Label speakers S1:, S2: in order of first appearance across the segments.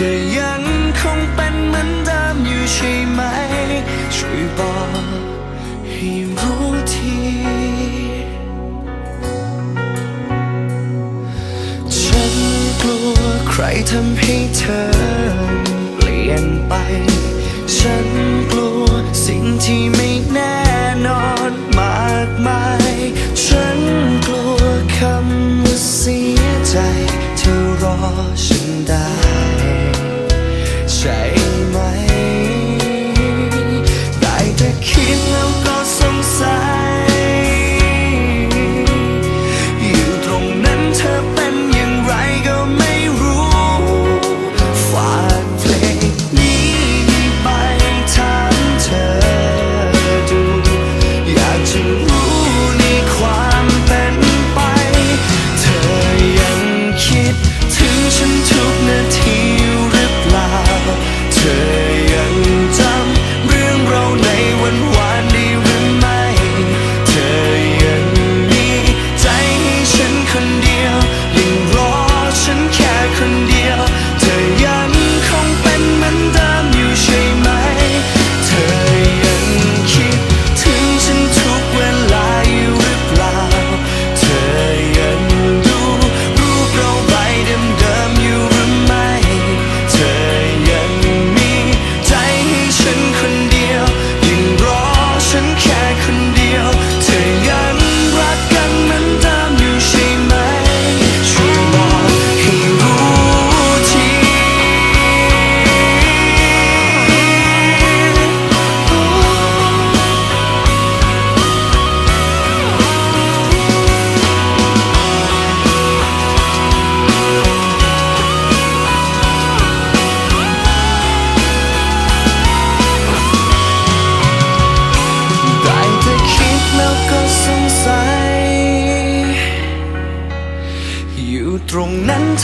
S1: เธอยังคงเป็นเหมือนเดิมอยู่ใช่ไหม ช่วยบอกให้รู้ทีฉันกลัวใครทำให้เธอเปลี่ยนไป ฉันกลัวสิ่งที่ไม่แน่นอนมากมาย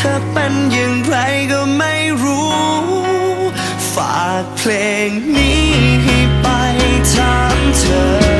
S1: ธอเป็นอย่างไรก็ไม่รู้ ฝากเพลงนี้ไปถามเธอ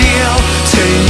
S1: เดียวเธอ